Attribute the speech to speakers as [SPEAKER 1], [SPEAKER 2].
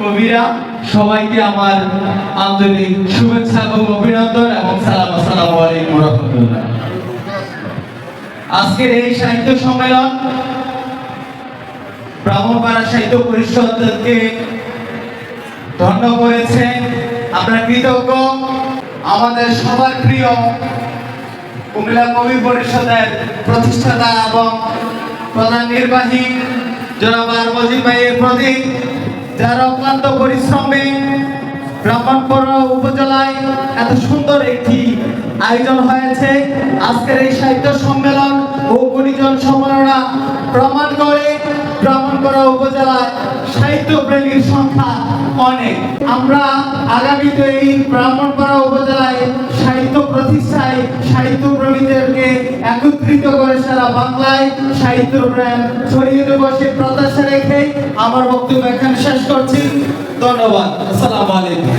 [SPEAKER 1] কবিরা, সবাইকে আমার আন্তরিক শুভেচ্ছা এবং অভিনন্দন এবং সালাম, আসসালামু আলাইকুম রহমতুল্লাহ। আজকের এই সাহিত্য সম্মেলন ব্রাহ্মণপাড়া সাহিত্য পরিষদকে ধন্য করেছে। আমরা কৃতজ্ঞ। আমাদের সবার প্রিয় কুমিল্লা কবি পরিষদের প্রতিষ্ঠাতা এবং প্রধান নির্বাহী জনাব আর মজিদ ভাইয়ের প্রতি যার অক্লান্ত পরিশ্রমে ব্রাহ্মণপাড়া উপজেলায় এত সুন্দর একটি আয়োজন হয়েছে। আজকের এই সাহিত্য সম্মেলন ও গুণীজন সম্মেলনা প্রমাণ করে ব্রাহ্মণপাড়া উপজেলায় সাহিত্য প্রেমীর সংখ্যা অনেক। আমরা আগামীতে এই ব্রাহ্মণপাড়া উপজেলায় সাহিত্য প্রতিষ্ঠায় সাহিত্য প্রেমীদেরকে একত্রিত করে সারা বাংলায় সাহিত্য প্রেম ছড়িয়ে দেবো। সে প্রত্যাশা আমার বক্তব্য এখানে শেষ করছি। ধন্যবাদ। আসসালামু আলাইকুম।